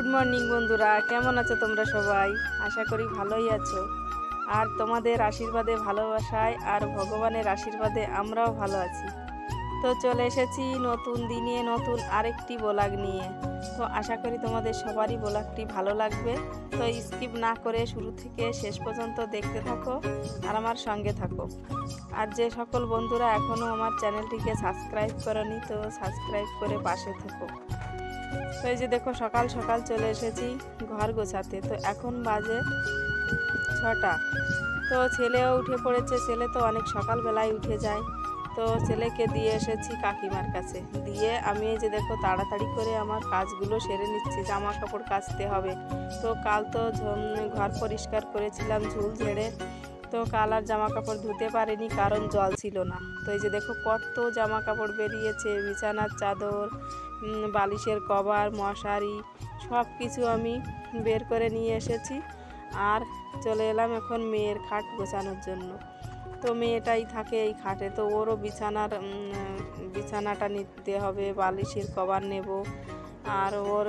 Good morning বন্ধুরা। কেমন আছো তোমরা সবাই? আশা করি ভালোই আছো। আর তোমাদের আশীর্বাদে, ভালোবাসায় আর ভগবানের আশীর্বাদে আমরাও ভালো আছি। তো চলে এসেছি নতুন দিনে, নতুন আরেকটি ব্লগ নিয়ে। তো আশা করি তোমাদের সবারই ব্লগটি ভালো লাগবে। তো স্কিপ না করে শুরু থেকে শেষ পর্যন্ত দেখতে থাকো আর আমার সঙ্গে থাকো। আর যে সকল বন্ধুরা এখনও আমার চ্যানেলটিকে সাবস্ক্রাইব করনি, তো সাবস্ক্রাইব করে পাশে থাকো। তো এই যে দেখো, সকাল সকাল চলে এসেছি ঘর গোছাতে। তো এখন বাজে ছটা। তো ছেলেও উঠে পড়েছে, ছেলে তো অনেক সকালবেলায় উঠে যায়। তো ছেলেকে দিয়ে এসেছি কাকিমার কাছে। দিয়ে আমি এই যে দেখো, তাড়াতাড়ি করে আমার কাজগুলো সেরে নিচ্ছি জামা কাপড় কাচতে হবে। তো কাল তো ঘর পরিষ্কার করেছিলাম ঝুল ঝেড়ে। তো কাল আর জামা কাপড় ধুতে পারিনি, কারণ জল ছিল না। তো এই যে দেখো, কত জামা কাপড় বেরিয়েছে, বিছানার চাদর বালিশের কভার, মশারি সব কিছু আমি বের করে নিয়ে এসেছি। আর চলে এলাম এখন মেয়ের খাট গোছানোর জন্য। তো মেয়েটাই থাকে এই খাটে, তো ওরও বিছানার বিছানাটা নিতে হবে, বালিশের কভার নেব। আর ওর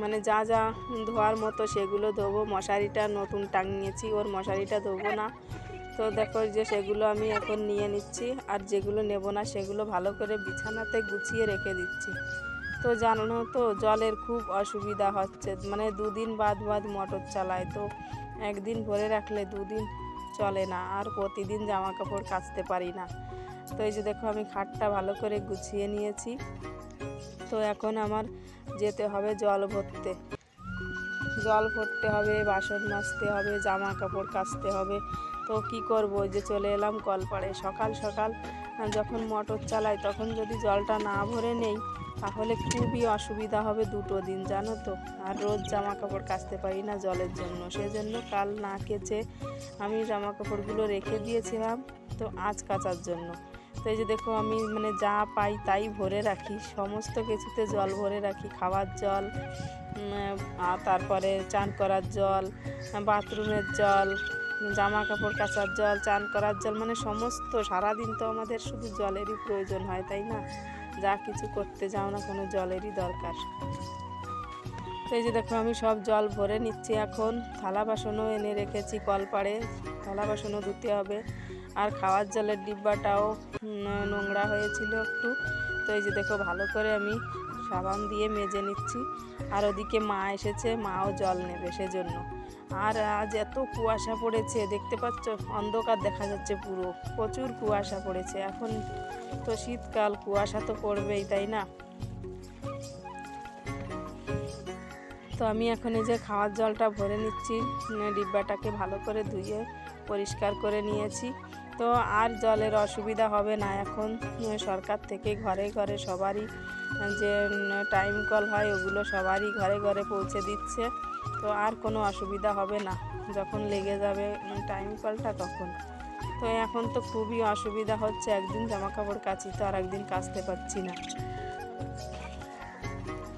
মানে যা যা ধোয়ার মতো সেগুলো ধোবো, মশারিটা নতুন টাঙিয়েছি, ওর মশারিটা ধোবো না। তো দেখো যে সেগুলো আমি এখন নিয়ে নিচ্ছি। আর যেগুলো নেব না, সেগুলো ভালো করে বিছানাতে গুছিয়ে রেখে দিচ্ছি। তো জানো তো, জলের খুব অসুবিধা হচ্ছে। মানে দুদিন বাদ বাদ মোটর চালায়। তো একদিন ভরে রাখলে দুদিন চলে না। আর প্রতিদিন জামা কাপড় কাচতে পারি না। তো এই যে দেখো, আমি খাটটা ভালো করে গুছিয়ে নিয়েছি। তো এখন আমার যেতে হবে জল ভরতে। জল ভরতে হবে, বাসন মাজতে হবে জামা কাপড় কাচতে হবে। তো কি করব? যে চলে এলাম কলপাড়ে সকাল সকাল যখন মোটর চালাই, তখন যদি জলটা না ভরে নেই, তাহলে খুবই অসুবিধা হবে দুটো দিন, জানো তো। আর রোজ জামা কাপড় কাচতে পারি না জলের জন্য। সেজন্য কাল না কেচে আমি জামা কাপড়গুলো রেখে দিয়েছিলাম, তো আজ কাচার জন্য। তো এই যে দেখো, আমি মানে যা পাই তাই ভরে রাখি। সমস্ত কিছুতে জল ভরে রাখি। খাওয়ার জল তারপরে চান করার জল, বাথরুমের জল জামা কাপড় কাচার জল, চান করার জল মানে সমস্ত সারাদিন তো আমাদের শুধু জলেরই প্রয়োজন হয়, তাই না? যা কিছু করতে যাও না কোনো জলেরই দরকার। তো এই যে দেখো, আমি সব জল ভরে নিচ্ছি এখন। থালা বাসনও এনে রেখেছি কলপাড়ে, থালা বাসনও ধুতে হবে। আর খাওয়ার জলের ডিব্বাটাও নোংরা হয়েছিল একটু। তো এই যে দেখো, ভালো করে আমি সাবান দিয়ে মেজে নিচ্ছি। আর ওদিকে মা এসেছে, মাও জল নেবে সেজন্য। আর আজ এত কুয়াশা পড়েছে, দেখতে পাচ্ছ? অন্ধকার দেখা যাচ্ছে পুরো। প্রচুর কুয়াশা পড়েছে। এখন তো শীতকাল, কুয়াশা তো পড়বেই, তাই না? তো আমি এখন এই যে খাওয়ার জলটা ভরে নিচ্ছি, ডিব্বাটাকে ভালো করে ধুয়ে পরিষ্কার করে নিয়েছি। তো আর জলের অসুবিধা হবে না। এখন সরকার থেকে ঘরে ঘরে সবারই যে টাইম কল হয়, ওগুলো সবারই ঘরে ঘরে পৌঁছে দিচ্ছে। তো আর কোনো অসুবিধা হবে না। যখন লেগে যাবে টাইম কলটা তখন। তো এখন তো খুবই অসুবিধা হচ্ছে। একদিন জামা কাপড় কাচি তো আর একদিন কাচতে পারছি না।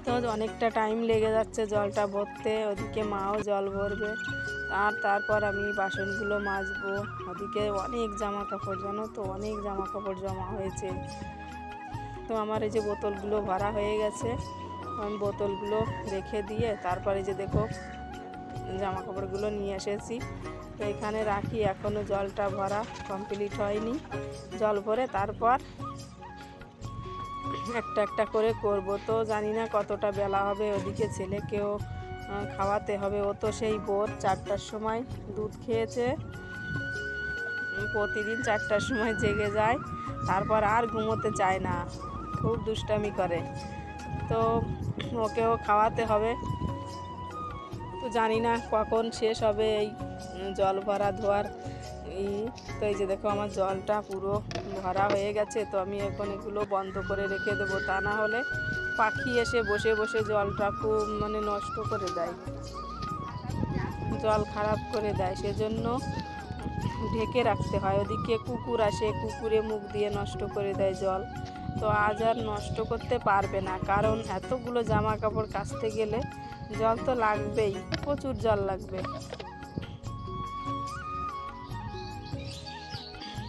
তো অনেকটা টাইম লেগে যাচ্ছে জলটা ভরতে। ওদিকে মাও জল ভরবে। আর তারপর আমি বাসনগুলো মাজবো। ওদিকে অনেক জামা কাপড় জানো তো? অনেক জামা কাপড় জমা হয়েছে। তো আমার এই যে বোতলগুলো ভরা হয়ে গেছে, আমি বোতলগুলো রেখে দিয়ে তারপরে যে দেখো জামা কাপড়গুলো নিয়ে এসেছি। তো এখানে রাখি এখনও জলটা ভরা কমপ্লিট হয়নি। জল ভরে তারপর একটা একটা করে করব। তো জানি না কতটা বেলা হবে ওদিকে ছেলেকেও খাওয়াতে হবে। ও তো সেই ভোর চারটার সময় দুধ খেয়েছে। প্রতিদিন চারটার সময় জেগে যায়। তারপর আর ঘুমোতে চায় না। খুব দুষ্টামি করে। তো ওকেও খাওয়াতে হবে। তো জানি না কখন শেষ হবে এই জল ভরা ধোয়ার ই। তো এই যে দেখো আমার জলটা পুরো ভরা হয়ে গেছে। তো আমি এখন এগুলো বন্ধ করে রেখে দেবো। তা না হলে পাখি এসে বসে বসে জলটা খুব মানে নষ্ট করে দেয়। জল খারাপ করে দেয়, সেজন্য ঢেকে রাখতে হয়। ওদিকে কুকুর আসে, কুকুরে মুখ দিয়ে নষ্ট করে দেয় জল। তো আজ আর নষ্ট করতে পারবে না, কারণ এতগুলো জামা কাপড় কাচতে গেলে জল তো লাগবেই, প্রচুর জল লাগবে।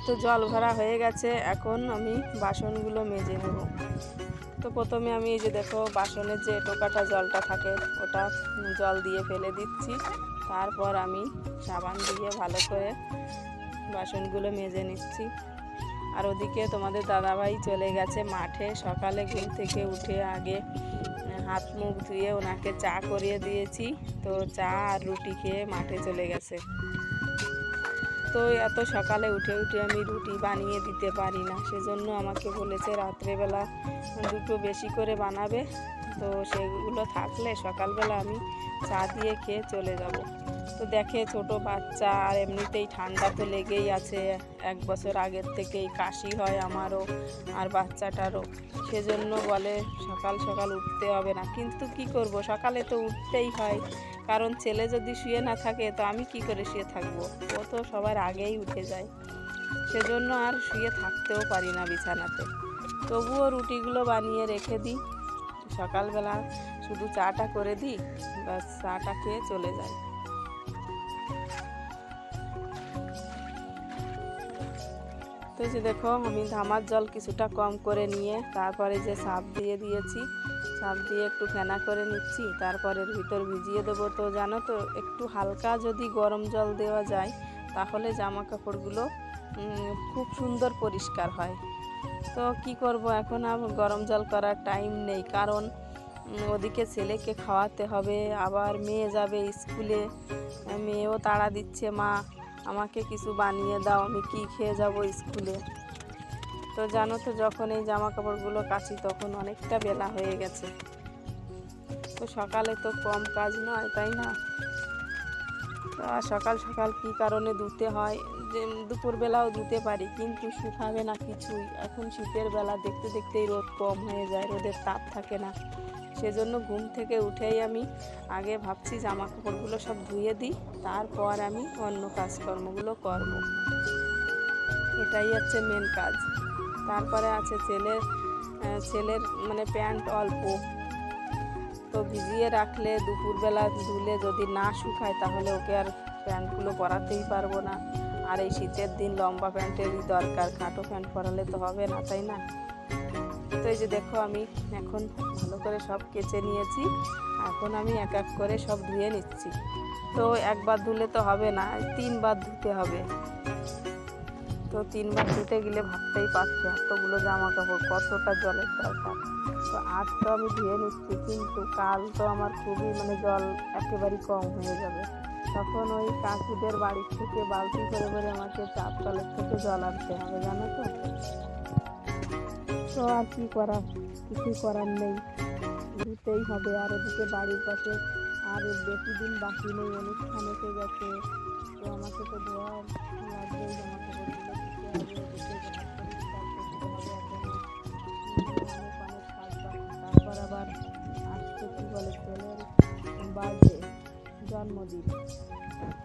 তো জল ভরা হয়ে গেছে, এখন আমি বাসনগুলো মেজে নেব। তো প্রথমে আমি এই যে দেখো বাসনের যে টোকাটা জলটা থাকে, ওটা জল দিয়ে ফেলে দিচ্ছি। তারপর আমি সাবান দিয়ে ভালো করে বাসনগুলো মেজে নিচ্ছি। আর ওদিকে তোমাদের দাদাভাই চলে গেছে মাঠে। সকালে ঘুম থেকে উঠে আগে হাত মুখ ধুয়ে ওনাকে চা করিয়ে দিয়েছি। তো চা আর রুটি খেয়ে মাঠে চলে গেছে। তো এত সকালে উঠে উঠে আমি রুটি বানিয়ে দিতে পারি না। সেজন্য আমাকে বলেছে রাত্রেবেলা দুটো বেশি করে বানাবে। তো সেগুলো থাকলে সকালবেলা আমি চা দিয়ে খেয়ে চলে যাব। তো দেখে ছোট বাচ্চা, আর এমনিতেই ঠান্ডা তো লেগেই আছে। এক বছর আগের থেকেই কাশি হয় আমারও আর বাচ্চাটারও। সেজন্য বলে সকাল সকাল উঠতে হবে না। কিন্তু কি করব? সকালে তো উঠতেই হয়। কারণ ছেলে যদি শুয়ে না থাকে, তো আমি কি করে শুয়ে থাকব? ও তো সবার আগেই উঠে যায়। সেজন্য আর শুয়ে থাকতেও পারি না বিছানাতে। তবুও রুটিগুলো বানিয়ে রেখে দিই। সকালবেলা শুধু চাটা করে দিই বা চাটা খেয়ে চলে যাই। তো যে দেখো, আমি ধামার জল কিছুটা কম করে নিয়ে, তারপরে যে সাপ দিয়ে দিয়েছি সাপ দিয়ে একটু ফেনা করে নিচ্ছি তারপরে এর ভিতর ভিজিয়ে দেবো। তো জানো তো, একটু হালকা যদি গরম জল দেওয়া যায়, তাহলে জামা কাপড়গুলো খুব সুন্দর পরিষ্কার হয়। তো কি করব এখন আর? গরম জল করার টাইম নেই। কারণ ওদিকে ছেলেকে খাওয়াতে হবে, আবার মেয়ে যাবে স্কুলে। মেয়েও তাড়া দিচ্ছে, মা, আমাকে কিছু বানিয়ে দাও, আমি কি খেয়ে যাব স্কুলে? তো জানো তো, যখন এই জামা কাপড়গুলো কাচি, তখন অনেকটা বেলা হয়ে গেছে। তো সকালে তো কম কাজ নয়, তাই না? সকাল সকাল কী কারণে ধুতে হয়? যে দুপুরবেলাও ধুতে পারি, কিন্তু শুকাবে না কিছুই। এখন শীতের বেলা দেখতে দেখতেই রোদ কম হয়ে যায়, রোদের তাপ থাকে না। সেজন্য ঘুম থেকে উঠেই আমি আগে ভাবছি জামা কাপড়গুলো সব ধুয়ে দিই, তারপর আমি অন্য কাজকর্মগুলো করব। এটাই হচ্ছে মেন কাজ। তারপরে আছে ছেলের ছেলের মানে প্যান্ট অল্প। তো ভিজিয়ে রাখলে দুপুরবেলা ধুলে যদি না শুকায় তাহলে ওকে আর প্যান্টগুলো পরাতেই পারব না। আর এই শীতের দিন লম্বা প্যান্টেরই দরকার, খাটো প্যান্ট পরালে তো হবে না, তাই না? তো এই যে দেখো আমি এখন ভালো করে সব কেচে নিয়েছি, এখন আমি এক এক করে সব ধুয়ে নিচ্ছি। তো একবার ধুলে তো হবে না, তিনবার ধুতে হবে। তো তিনবার ধুতে গেলে ভাবতেই পারছি এতগুলো জামা কাপড় কতটা জলের দরকার। তো আজ তো আমি ধুয়ে নিচ্ছি, কিন্তু কাল তো আমার খুবই মানে জল একেবারেই কম হয়ে যাবে। তখন ওই কাকুদের বাড়ির থেকে বালতি করে করে আমাকে চাপ তলের থেকে জল আনতে হবে, জানো তো? তো আর কি করা কিছু করার নেই। ধুতেই হবে, আর ওদিকে বাড়ির পাশে আর বেশি দিন বাকি নেই, অনুষ্ঠান গেছে। তো আমাকে তো ধোয়া লাগবেই জামা কাপড়গুলো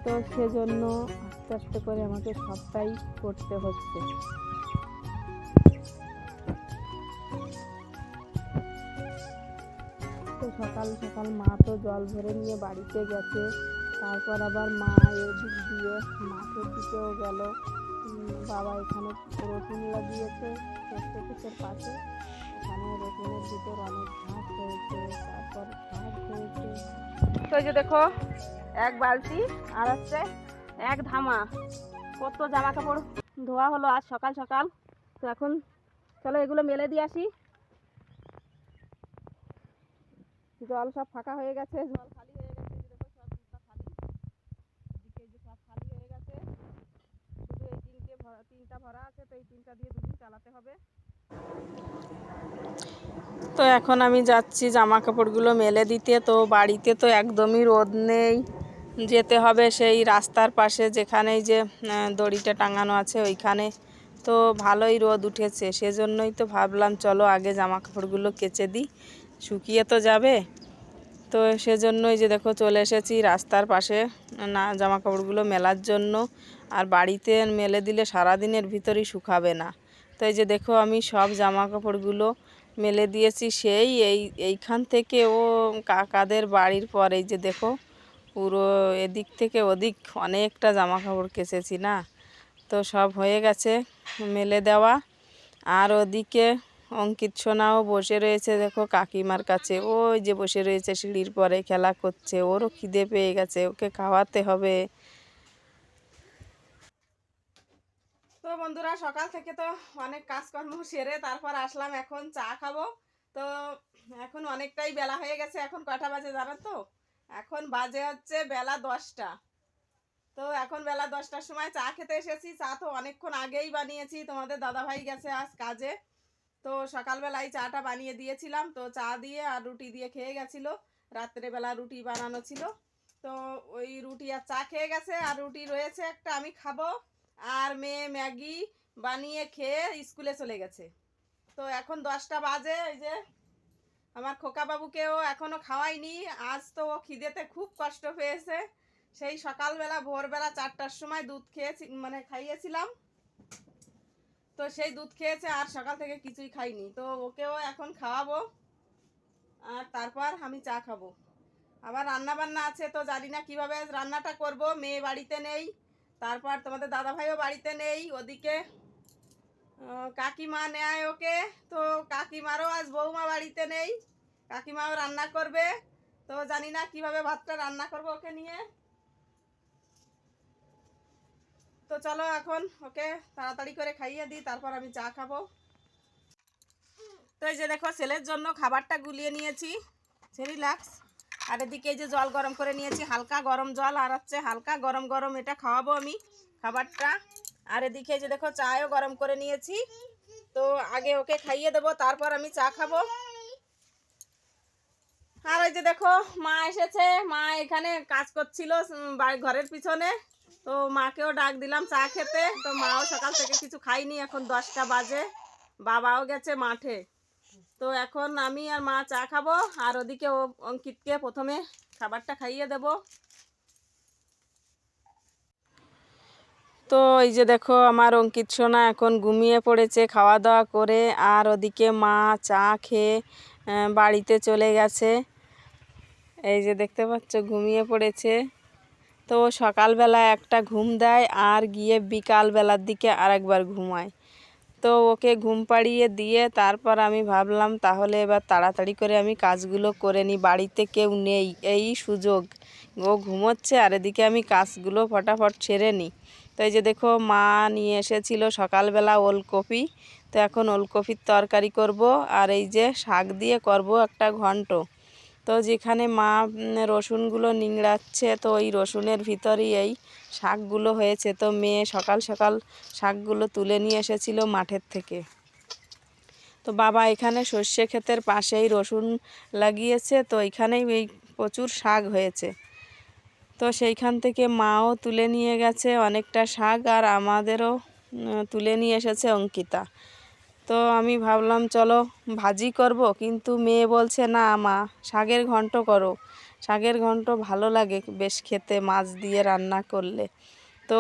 তো সেজন্য আস্তে আস্তে করে আমাকে সবটাই করতে হচ্ছে। তো সকাল সকাল মা তো জল ভরে নিয়ে বাড়িতে গেছে, তারপর আবার মা এদিক দিয়ে মাঠের দিকেও গেল। বাবা এখানে রসুন লাগিয়েছে ক্ষেতের পাশে। ওখানে রসুনের ভিতর অনেক ঘাস হয়েছে, তারপর ঘাস হয়েছে। তো যে দেখো এক বালতি, আর হচ্ছে এক ধামা। কত জামা কাপড় ধোয়া হলো আজ সকাল সকাল। তো এখন চলো এগুলো মেলে দিয়ে আসি। জল সব ফাঁকা হয়ে গেছে, জল খালি হয়ে গেছে সব খালি। হয়ে গেছে। এই তিনটা ভরা আছে, তো এই তিনটা দিয়ে দুদিন চালাতে হবে। তো এখন আমি যাচ্ছি জামা কাপড়গুলো মেলে দিতে, তো বাড়িতে তো একদমই রোদ নেই। যেতে হবে সেই রাস্তার পাশে যেখানেই যে দড়িটা টাঙানো আছে ওইখানে। তো ভালোই রোদ উঠেছে, সেজন্যই তো ভাবলাম চলো আগে জামা কাপড়গুলো কেচে দিই। শুকিয়ে তো যাবে। তো সেজন্যই যে দেখো চলে এসেছি রাস্তার পাশে, না জামা কাপড়গুলো মেলার জন্য। আর বাড়িতে মেলে দিলে সারাদিনের ভিতরেই শুকাবে না। তো এই যে দেখো আমি সব জামা কাপড়গুলো মেলে দিয়েছি, সেই এই, এইখান থেকে ও কাকাদের বাড়ির পর এই যে দেখো পুরো এদিক থেকে ওদিক অনেকটা জামা কাপড় কেচেছি না? তো সব হয়ে গেছে মেলে দেওয়া। আর ওদিকে অঙ্কিত সোনাও বসে রয়েছে, দেখো কাকিমার কাছে। ওই যে বসে রয়েছে সিঁড়ির পরে, খেলা করছে। ওরও খিদে পেয়ে গেছে, ওকে খাওয়াতে হবে। তো বন্ধুরা, সকাল থেকে তো অনেক কাজকর্ম সেরে তারপর আসলাম এখন চা খাব। তো এখন অনেকটাই বেলা হয়ে গেছে, এখন কটা বাজে জানো তো? এখন বাজে হচ্ছে বেলা দশটা। তো এখন বেলা দশটার সময় চা খেতে এসেছি। চা তো অনেকক্ষণ আগেই বানিয়েছি। তোমাদের দাদাভাই গেছে আজ কাজে। তো সকালবেলায় চাটা বানিয়ে দিয়েছিলাম। তো চা দিয়ে আর রুটি দিয়ে খেয়ে গেছিল। রাত্রেবেলা রুটি বানানো ছিল। তো ওই রুটি আর চা খেয়ে গেছে। আর রুটি রয়েছে একটা, আমি খাব। আর মেয়ে ম্যাগি বানিয়ে খেয়ে স্কুলে চলে গেছে। তো এখন দশটা বাজে। এই যে আমার খোকা বাবুকেও এখনও খাওয়াইনি। আজ তো ও খিদেতে খুব কষ্ট পেয়েছে। সেই সকালবেলা, ভোরবেলা চারটার সময় দুধ খেয়েছি মানে খাইয়েছিলাম। তো সেই দুধ খেয়েছে, আর সকাল থেকে কিছুই খাইনি। তো ওকেও এখন খাওয়াবো, আর তারপর আমি চা খাব। আবার রান্না বান্না আছে, তো জানি না কীভাবে রান্নাটা করব। মেয়ে বাড়িতে নেই, তারপর তোমাদের দাদাভাইও বাড়িতে নেই, ওদিকে কাকিমা নেয় ওকে। তো কাকিমারও আজ বৌমা বাড়িতে নেই। কাকিমাও রান্না করবে। তো জানি না কীভাবে ভাতটা রান্না করব ওকে নিয়ে। তো চলো এখন ওকে তাড়াতাড়ি করে খাইয়ে দিই, তারপর আমি চা খাব। তো এই যে দেখো, ছেলের জন্য খাবারটা গুলিয়ে নিয়েছি। রিল্যাক্স আর এদিকে এই যে জল গরম করে নিয়েছি, হালকা গরম জল, আর হচ্ছে হালকা গরম গরম এটা খাওয়াবো আমি খাবারটা। আর এদিকে যে দেখো চাও গরম করে নিয়েছি। তো আগে ওকে খাইয়ে দেবো, তারপর আমি চা খাব। আর ওই যে দেখো, মা এসেছে। মা এখানে কাজ করছিল ঘরের পিছনে। তো মাকেও ডাক দিলাম চা খেতে। তো মাও সকাল থেকে কিছু খাইনি, এখন দশটা বাজে। বাবাও গেছে মাঠে। তো এখন আমি আর মা চা খাব, আর ওদিকে ও অঙ্কিতকে প্রথমে খাবারটা খাইয়ে দেব। তো এই যে দেখো, আমার অঙ্কিত সোনা এখন ঘুমিয়ে পড়েছে খাওয়া দাওয়া করে, আর ওদিকে মা চা খেয়ে বাড়িতে চলে গেছে। এই যে দেখতে পাচ্ছ, ঘুমিয়ে পড়েছে। তো সকালবেলা একটা ঘুম দেয়, আর গিয়ে বিকালবেলার দিকে আরেকবার ঘুমায়। তো ওকে ঘুম পাড়িয়ে দিয়ে তারপর আমি ভাবলাম, তাহলে এবার তাড়াতাড়ি করে আমি কাজগুলো করে নিই। বাড়িতে কেউ নেই, এই সুযোগ। ও ঘুমোচ্ছে, আর এদিকে আমি কাজগুলো ফটাফট ছেড়ে নিই। তো এই যে দেখো, মা নিয়ে এসেছিল সকালবেলা ওলকপি। তো এখন ওলকপির তরকারি করব আর এই যে শাক দিয়ে করব একটা ঘন্ট। তো যেখানে মা রসুনগুলো নিংড়াচ্ছে, তো ওই রসুনের ভিতরেই এই শাকগুলো হয়েছে। তো মেয়ে সকাল সকাল শাকগুলো তুলে নিয়ে এসেছিল মাঠের থেকে। তো বাবা এখানে সর্ষে ক্ষেতের পাশেই রসুন লাগিয়েছে, তো এখানেই এই প্রচুর শাক হয়েছে। তো সেইখান থেকে মাও তুলে নিয়ে গেছে অনেকটা শাক আর আমাদেরও তুলে নিয়ে এসেছে অঙ্কিতা। তো আমি ভাবলাম, চলো ভাজি করব। কিন্তু মেয়ে বলছে, না মা, শাকের ঘন্ট করো। শাকের ঘন্ট ভালো লাগে বেশ খেতে মাছ দিয়ে রান্না করলে। তো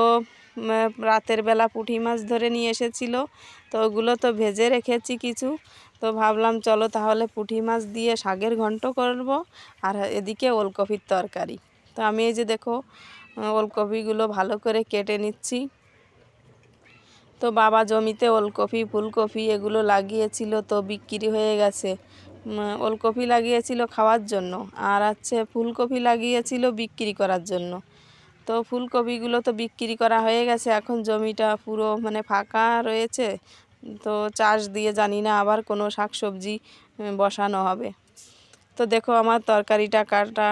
রাতের বেলা পুঁটি মাছ ধরে নিয়ে এসেছিল। তো ওগুলো তো ভেজে রেখেছি কিছু। তো ভাবলাম, চলো তাহলে পুঁটি মাছ দিয়ে শাকের ঘন্ট করব আর এদিকে ওলকপির তরকারি। তো আমি এই যে দেখো ওলকপিগুলো ভালো করে কেটে নিচ্ছি। তো বাবা জমিতে ওলকপি, ফুলকপি এগুলো লাগিয়েছিল তো বিক্রি হয়ে গেছে। ওলকপি লাগিয়েছিল খাওয়ার জন্য আর হচ্ছে ফুলকপি লাগিয়েছিল বিক্রি করার জন্য। তো ফুলকপিগুলো তো বিক্রি করা হয়ে গেছে, এখন জমিটা পুরো মানে ফাঁকা রয়েছে। তো চাষ দিয়ে জানি না আবার কোনো শাকসবজি বসানো হবে। তো দেখো আমার তরকারিটা কাটা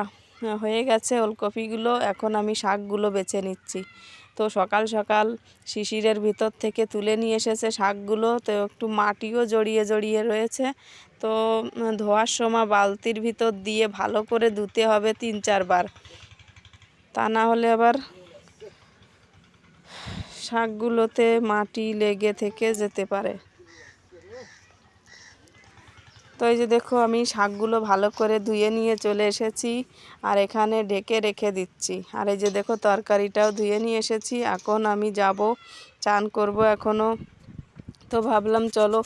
হয়ে গেছে ওলকপিগুলো, এখন আমি শাকগুলো বেছে নিচ্ছি। তো সকাল সকাল শিশিরের ভিতর থেকে তুলে নিয়ে এসেছে শাকগুলো, তো একটু মাটিও জড়িয়ে জড়িয়ে রয়েছে। তো ধোয়ার সময় বালতির ভিতর দিয়ে ভালো করে ধুতে হবে তিন চারবার। তা না হলে আবার শাকগুলোতে মাটি লেগে থেকে যেতে পারে। তো এই যে দেখো, আমি শাকগুলো ভালো করে ধুয়ে নিয়ে চলে এসেছি আর এখানে ঢেকে রেখে দিচ্ছি। আর এই যে দেখো, তরকারিটাও ধুয়ে নিয়ে এসেছি। এখন আমি যাব, চান করব এখনও তো ভাবলাম চলো,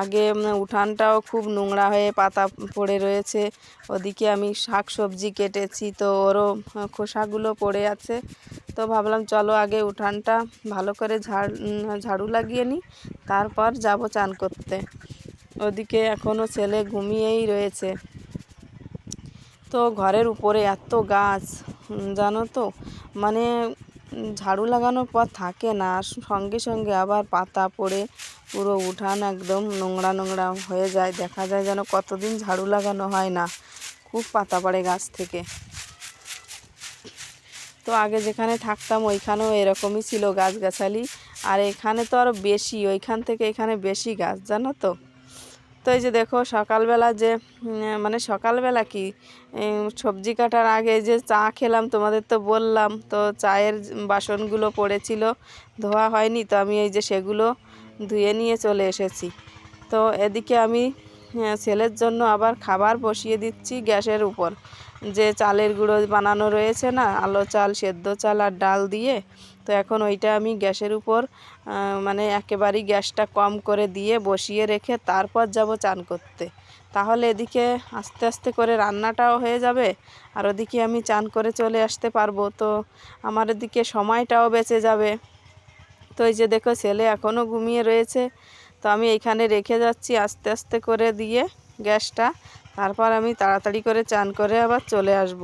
আগে উঠানটাও খুব নোংরা হয়ে পাতা পড়ে রয়েছে। ওদিকে আমি শাক সবজি কেটেছি, তো ওরও খোসাগুলো পড়ে আছে। তো ভাবলাম চলো আগে উঠানটা ভালো করে ঝাড় ঝাড়ু লাগিয়ে নিই, তারপর যাব চান করতে। ওদিকে এখনও ছেলে ঘুমিয়েই রয়েছে। তো ঘরের উপরে এত গাছ জানো তো? মানে ঝাড়ু লাগানোর পর থাকে না সঙ্গে সঙ্গে আবার পাতা পড়ে পুরো উঠান একদম নোংরা নোংরা হয়ে যায়। দেখা যায় যেন কতদিন ঝাড়ু লাগানো হয় না, খুব পাতা পড়ে গাছ থেকে। তো আগে যেখানে থাকতাম ওইখানেও এরকমই ছিল গাছগাছালি, আর এখানে তো আরও বেশি, ওইখান থেকে এখানে বেশি গাছ, জানো তো? তো এই যে দেখো সকালবেলা যে মানে সকালবেলা কি সবজি কাটার আগে যে চা খেলাম তোমাদের তো বললাম, তো চায়ের বাসনগুলো পড়েছিল, ধোয়া হয়নি, তো আমি এই যে সেগুলো ধুয়ে নিয়ে চলে এসেছি। তো এদিকে আমি ছেলের জন্য আবার খাবার বসিয়ে দিচ্ছি গ্যাসের উপর। যে চালের গুঁড়ো বানানো রয়েছে না, আলো চাল, সেদ্ধ চাল আর ডাল দিয়ে, তো এখন ওইটা আমি গ্যাসের উপর মানে একেবারেই গ্যাসটা কম করে দিয়ে বসিয়ে রেখে তারপর যাব চান করতে। তাহলে এদিকে আস্তে আস্তে করে রান্নাটাও হয়ে যাবে আর ওদিকে আমি চান করে চলে আসতে পারব। তো আমার এদিকে সময়টাও বেঁচে যাবে। তো এই যে দেখো, ছেলে এখনও ঘুমিয়ে রয়েছে। তো আমি এইখানে রেখে যাচ্ছি আস্তে আস্তে করে দিয়ে গ্যাসটা। তারপর আমি তাড়াতাড়ি করে চান করে আবার চলে আসব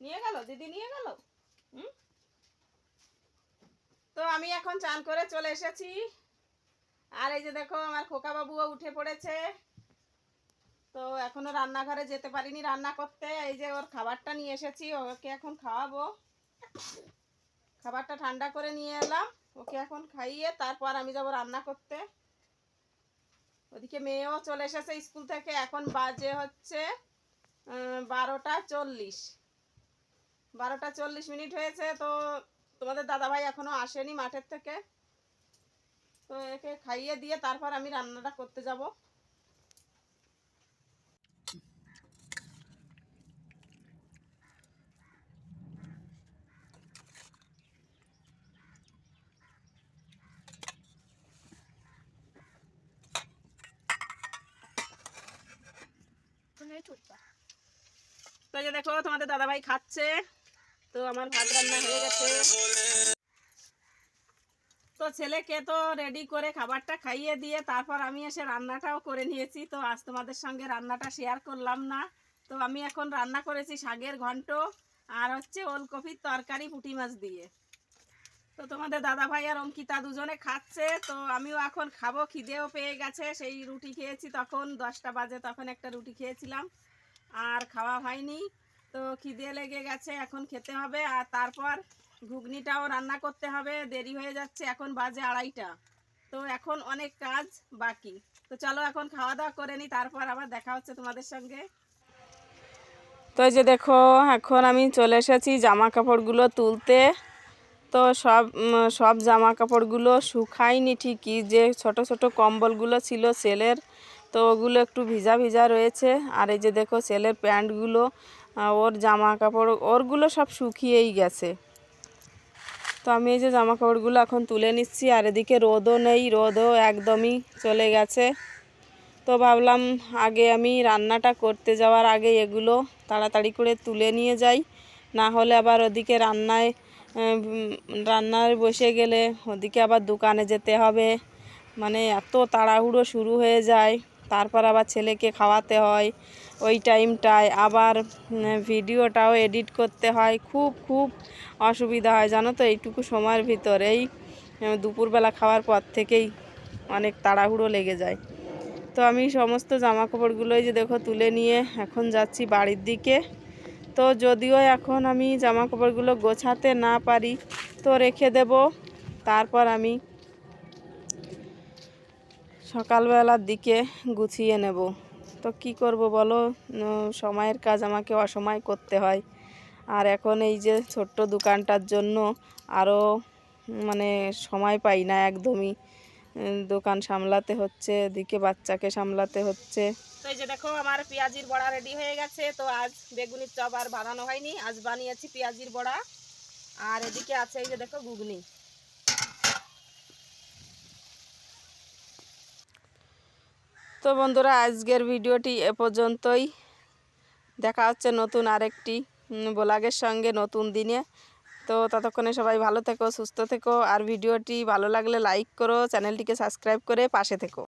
নিয়ে গেল দিদি নিয়ে গেল? তো আমি এখন চান করে চলে এসেছি। আর এই যে দেখো, আমার খোকা বাবুও উঠে পড়েছে। তো এখনও রান্নাঘরে যেতে পারিনি রান্না করতে। এই যে ওর খাবারটা নিয়ে এসেছি, ওকে এখন খাওয়াবো। খাবারটা ঠান্ডা করে নিয়ে এলাম, ওকে এখন খাইয়ে তারপর আমি যাব রান্না করতে। ওদিকে মেয়েও চলে এসেছে স্কুল থেকে, এখন বাজে হচ্ছে বারোটা চল্লিশ। বারোটা চল্লিশ মিনিট হয়েছে, তো তোমাদের দাদাভাই এখনও আসেনি মাঠের থেকে। তো একে খাইয়ে দিয়ে তারপর আমি রান্নাটা করতে যাব। তো দেখো, তোমাদের দাদাভাই খাচ্ছে। তো আমার ভাত রান্না হয়ে গেছে। তো ছেলেকে তো রেডি করে খাবারটা খাইয়ে দিয়ে তারপর আমি এসে রান্নাটাও করে নিয়েছি। তো আজ তোমাদের সঙ্গে রান্নাটা শেয়ার করলাম না। তো আমি এখন রান্না করেছি শাকের ঘন্ট আর হচ্ছে ওলকপির তরকারি পুঁটি মাছ দিয়ে। তো তোমাদের দাদা ভাই আর অঙ্কিতা দুজনে খাচ্ছে। তো আমিও এখন খাব, খিদেও পেয়ে গেছে। সেই রুটি খেয়েছি তখন, দশটা বাজে তখন একটা রুটি খেয়েছিলাম। আর খাওয়া হয়নি। তো খিদে লেগে গেছে, এখন খেতে হবে। আর তারপর ঘুগনিটাও রান্না করতে হবে, দেরি হয়ে যাচ্ছে, এখন বাজে আড়াইটা। তো এখন অনেক কাজ বাকি। তো চলো এখন খাওয়া দাওয়া করে নিই তারপর আবার দেখা হচ্ছে তোমাদের সঙ্গে। তো যে দেখো, এখন আমি চলে এসেছি জামা কাপড়গুলো তুলতে। তো সব সব জামা কাপড়গুলো শুকায়নি ঠিকই, যে ছোট ছোট কম্বলগুলো ছিল ছেলের তো ওগুলো একটু ভিজা ভিজা রয়েছে। আর এই যে দেখো ছেলের প্যান্টগুলো ওর জামা কাপড় ওরগুলো সব শুকিয়েই গেছে। তো আমি এই যে জামা কাপড়গুলো এখন তুলে নিচ্ছি, আর এদিকে রোদও নেই, রোদও একদমই চলে গেছে। তো ভাবলাম আগে আমি রান্নাটা করতে যাওয়ার আগে এগুলো তাড়াতাড়ি করে তুলে নিয়ে যাই। না হলে আবার ওদিকে রান্নায় রান্নায় বসে গেলে ওদিকে আবার দোকানে যেতে হবে। মানে এত তাড়াহুড়ো শুরু হয়ে যায়। তারপর আবার ছেলেকে খাওয়াতে হয়। ওই টাইমটায় আবার ভিডিওটাও এডিট করতে হয়। খুব খুব অসুবিধা হয়, জানো তো? এইটুকু সময়ের ভিতরেই দুপুরবেলা খাওয়ার পর থেকেই অনেক তাড়াহুড়ো লেগে যায়। তো আমি সমস্ত জামা কাপড়গুলোই যে দেখো তুলে নিয়ে এখন যাচ্ছি বাড়ির দিকে। তো যদিও এখন আমি জামা কাপড়গুলো গোছাতে না পারি, তো রেখে দেব। তারপর আমি সকালবেলার দিকে গুছিয়ে নেব। তো কি করব বলো? সময়ের কাজ আমাকে অসময় করতে হয়। আর এখন এই যে ছোট্ট দোকানটার জন্য আরও মানে সময় পাই না একদমই। দোকান সামলাতে হচ্ছে, এদিকে বাচ্চাকে সামলাতে হচ্ছে। তো এই যে দেখো, আমার পেঁয়াজির বড়া রেডি হয়ে গেছে। তো আজ বেগুনির চপ আর বানানো হয়নি। আজ বানিয়েছি পেঁয়াজির বড়া। আর এদিকে আছে এই যে দেখো, ঘুগনি। তো বন্ধুরা, আজকের ভিডিওটি এ পর্যন্তই। দেখা হচ্ছে নতুন আরেকটি ব্লগের সঙ্গে নতুন দিনে। তো ততক্ষণে সবাই ভালো থেকো, সুস্থ থেকো। আর ভিডিওটি ভালো লাগলে লাইক করো, চ্যানেলটিকে সাবস্ক্রাইব করে পাশে থেকো।